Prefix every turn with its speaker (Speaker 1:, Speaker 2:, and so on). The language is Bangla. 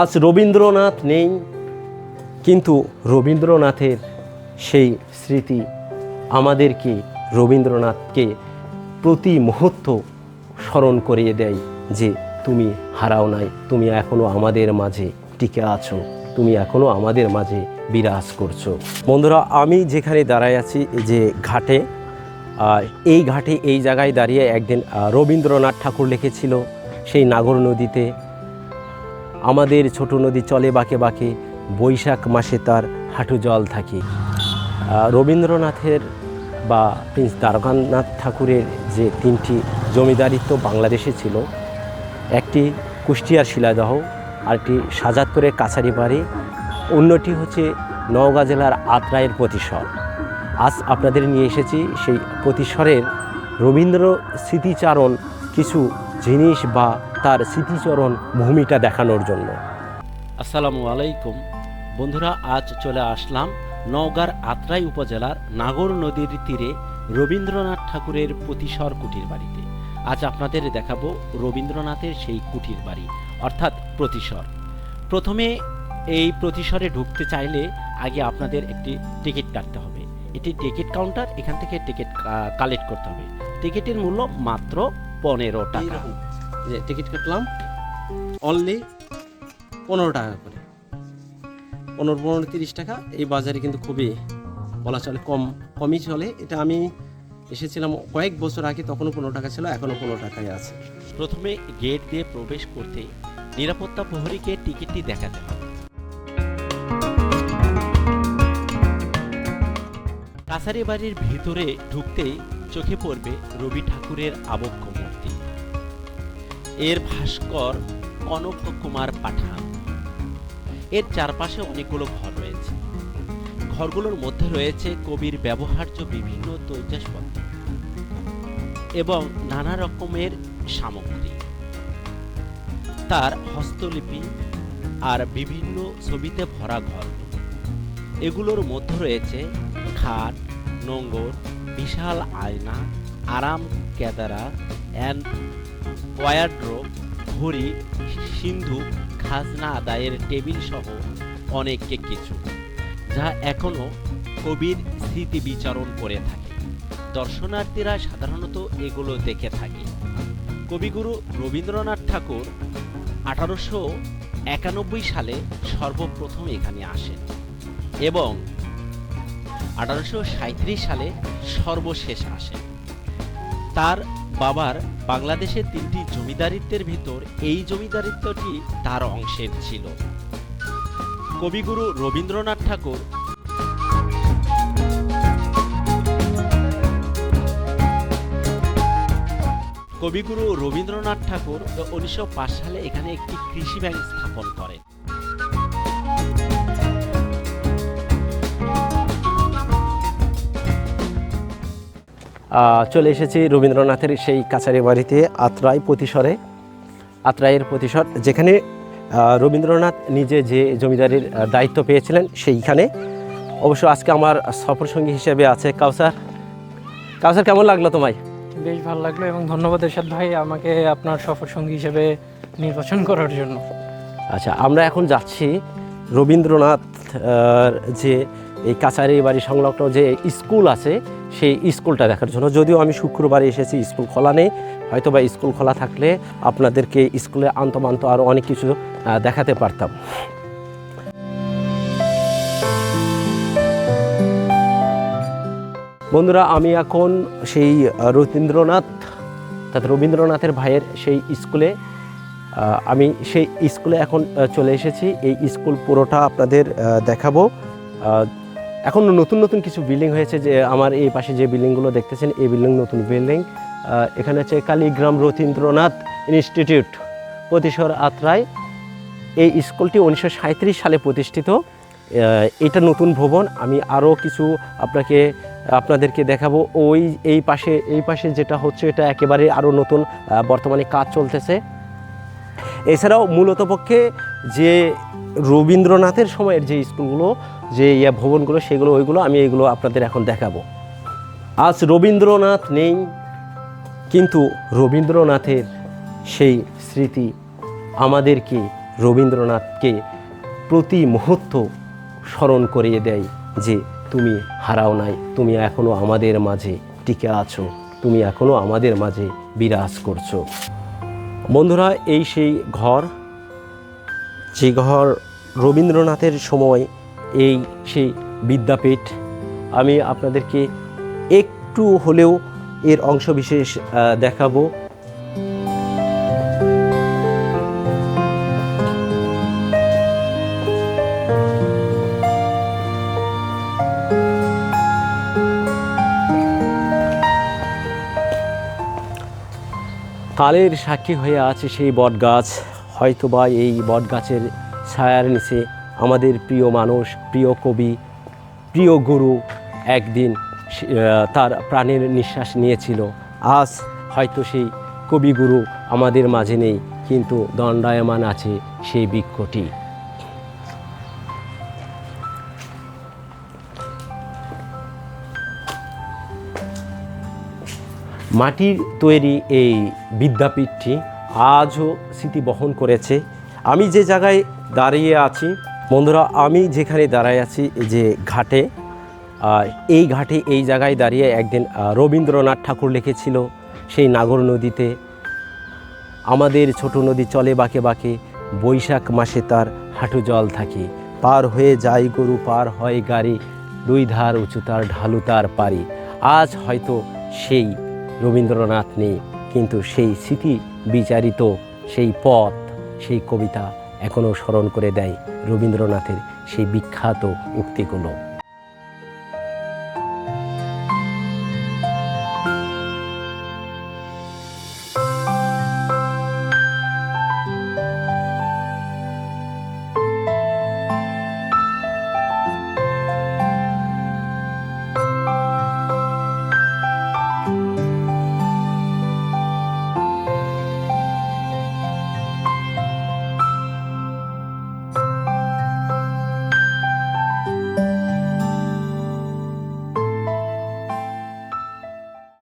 Speaker 1: আজ রবীন্দ্রনাথ নেই, কিন্তু রবীন্দ্রনাথের সেই স্মৃতি আমাদেরকে রবীন্দ্রনাথকে প্রতি মুহূর্ত স্মরণ করিয়ে দেয় যে তুমি হারাও নাই, তুমি এখনও আমাদের মাঝে টিকে আছো, তুমি এখনও আমাদের মাঝে বিরাজ করছ। বন্ধুরা, আমি যেখানে দাঁড়ায় আছি যে ঘাটে এই ঘাটে, এই জায়গায় দাঁড়িয়ে একদিন রবীন্দ্রনাথ ঠাকুর লিখেছিল সেই নাগর নদীতে। আমাদের ছোট নদী চলে বাঁকে বাঁকে, বৈশাখ মাসে তার হাঁটু জল থাকে। রবীন্দ্রনাথের বা প্রিন্স দ্বারকানাথ ঠাকুরের যে তিনটি জমিদারিত্ব বাংলাদেশে ছিল, একটি কুষ্টিয়ার শিলাদহ, আরেকটি সাজাদপুরের কাছারি বাড়ি, অন্যটি হচ্ছে নওগাঁ জেলার আত্রায়ের প্রতিসর। আজ আপনাদের নিয়ে এসেছি সেই প্রতিসরের রবীন্দ্র স্মৃতিচারণ কিছু জিনিস বা তার স্মৃতিচরণ ভূমিটা দেখানোর জন্য।
Speaker 2: আসসালামু আলাইকুম। বন্ধুরা, আজ চলে আসলাম নওগাঁর আত্রাই উপজেলার নাগর নদীর তীরে রবীন্দ্রনাথ ঠাকুরের প্রতিসর কুটির বাড়িতে। আজ আপনাদের দেখাবো রবীন্দ্রনাথের সেই কুটির বাড়ি, অর্থাৎ প্রতিসর। প্রথমে এই প্রতিসরে ঢুকতে চাইলে আগে আপনাদের একটি টিকিট কাটতে হবে। এটি টিকিট কাউন্টার, এখান থেকে টিকিট কালেক্ট করতে হবে। টিকিটের মূল্য মাত্র পনেরো টাকা।
Speaker 3: যে টিকিট কাটলাম অনলি পনেরো টাকা করে। পনেরো পনেরো তিরিশ টাকা এই বাজারে কিন্তু খুবই বলা চলে কম কমই চলে। এটা আমি এসেছিলাম কয়েক বছর আগে তখনও পনেরো টাকা ছিল এখনও পনেরো টাকায় আছে।
Speaker 2: প্রথমে গেট দিয়ে প্রবেশ করতে নিরাপত্তা প্রহরীকে টিকিটটি দেখাতে হবে। কাছারি বাড়ির ভিতরে ঢুকতেই চোখে পড়বে রবি ঠাকুরের আবক্ষ। এর ভাস্কর কনক কুমার পাঠান। এর চারপাশে অনেকগুলো ঘর রয়েছে। ঘরগুলোর মধ্যে রয়েছে কবির ব্যবহার্য বিভিন্ন তৈজসপত্র এবং নানা রকমের সামগ্রী। তার হস্তলিপি আর বিভিন্ন ছবিতে ভরা ঘর। এগুলোর মধ্যে রয়েছে খাট নোঙ্গর বিশাল আয়না, আরাম কেদারা অ্যান্ড ওয়ারড্রোপ ঘড়ি, সিন্ধু, খাজনা আদায়ের টেবিল সহ অনেক কিছু, যা এখনও কবির স্মৃতি বিচারণ করে থাকে। দর্শনার্থীরা সাধারণত এগুলো দেখে থাকে। কবিগুরু রবীন্দ্রনাথ ঠাকুর আঠারোশো একানব্বই সালে সর্বপ্রথম এখানে আসেন এবং আঠারোশো সালে সর্বশেষ আসেন। তার বাবার বাংলাদেশের তিনটি জমিদারিত্বের ভিতর এই জমিদারিত্বটি তার অংশের ছিল। কবিগুরু রবীন্দ্রনাথ ঠাকুর কবিগুরু রবীন্দ্রনাথ ঠাকুর উনিশশো পাঁচ সালে এখানে একটি কৃষি ব্যাংক স্থাপন করেন।
Speaker 1: চলে এসেছি রবীন্দ্রনাথের সেই কাছারি বাড়িতে আত্রাই প্রতিসরে। আত্রাইয়ের প্রতিসর যেখানে রবীন্দ্রনাথ নিজে যে জমিদারির দায়িত্ব পেয়েছিলেন সেইখানে। অবশ্য আজকে আমার সফর সঙ্গী হিসেবে আছে কাউসার। কাউসার কেমন লাগল তোমায়?
Speaker 4: বেশ ভালো লাগল এবং ধন্যবাদ এরশাদ ভাই আমাকে আপনার সফর সঙ্গী হিসেবে নির্বাচন করার জন্য।
Speaker 1: আচ্ছা আমরা এখন যাচ্ছি রবীন্দ্রনাথ যে এই কাছারি বাড়ি সংলগ্ন যে স্কুল আছে, সেই স্কুলটা দেখার জন্য। যদিও আমি শুক্রবারে এসেছি, স্কুল খোলা নেই। হয়তো বা স্কুল খোলা থাকলে আপনাদেরকে স্কুলে আন্তমান্ত আরও অনেক কিছু দেখাতে পারতাম। বন্ধুরা, আমি এখন সেই রবীন্দ্রনাথ, অর্থাৎ রবীন্দ্রনাথের ভাইয়ের সেই স্কুলে আমি সেই স্কুলে এখন চলে এসেছি। এই স্কুল পুরোটা আপনাদের দেখাবো। এখন নতুন নতুন কিছু বিল্ডিং হয়েছে যে আমার এই পাশে যে বিল্ডিংগুলো দেখতেছেন, এই বিল্ডিং নতুন বিল্ডিং এখানে হচ্ছে কালীগ্রাম রবীন্দ্রনাথ ইনস্টিটিউট প্রতিশর আত্রায়। এই স্কুলটি উনিশশো সাঁইত্রিশ সালে প্রতিষ্ঠিত। এটা নতুন ভবন। আমি আরও কিছু আপনাকে, আপনাদেরকে দেখাবো। ওই, এই পাশে এই পাশে যেটা হচ্ছে, এটা একেবারে আরও নতুন বর্তমানে কাজ চলতেছে। এছাড়াও মূলত পক্ষে যে রবীন্দ্রনাথের সময়ের যে স্কুলগুলো, যে ইয়া ভবনগুলো, সেগুলো, ওইগুলো আমি এগুলো আপনাদের এখন দেখাবো। আজ রবীন্দ্রনাথ নেই, কিন্তু রবীন্দ্রনাথের সেই স্মৃতি আমাদেরকে রবীন্দ্রনাথকে প্রতি মুহূর্ত স্মরণ করিয়ে দেয় যে, তুমি হারাও নাই, তুমি এখনও আমাদের মাঝে টিকে আছো, তুমি এখনও আমাদের মাঝে বিরাজ করছ। বন্ধুরা, এই সেই ঘর যে ঘর রবীন্দ্রনাথের সময়, এই সেই বিদ্যাপীঠ। আমি আপনাদেরকে একটু হলেও এর অংশবিশেষ দেখাবো। কালের সাক্ষী হয়ে আছে সেই বটগাছ। হয়তোবা এই বটগাছের ছায়ার নিচে আমাদের প্রিয় মানুষ, প্রিয় কবি, প্রিয় গুরু একদিন তার প্রাণের নিঃশ্বাস নিয়েছিল। আজ হয়তো সেই কবিগুরু আমাদের মাঝে নেই, কিন্তু দণ্ডায়মান আছে সেই বৃক্ষটি। মাটির তৈরি এই বিদ্যাপীঠটি আজও স্মৃতি বহন করেছে। আমি যে জায়গায় দাঁড়িয়ে আছি, বন্ধুরা, আমি যেখানে দাঁড়ায় আছি যে ঘাটে এই ঘাটে, এই জায়গায় দাঁড়িয়ে একদিন রবীন্দ্রনাথ ঠাকুর লিখেছিল সেই নাগর নদীতে, আমাদের ছোট নদী চলে বাঁকে বাঁকে, বৈশাখ মাসে তার হাঁটু জল থাকে। পার হয়ে যায় গরু, পার হয় গাড়ি, দুই ধার উঁচু তার ঢালু তার পারি আজ হয়তো সেই রবীন্দ্রনাথ নেই। কিন্তু সেই স্মৃতি বিচারিত সেই পথ, সেই কবিতা এখনও স্মরণ করে দেয় রবীন্দ্রনাথের সেই বিখ্যাত উক্তিগুলো।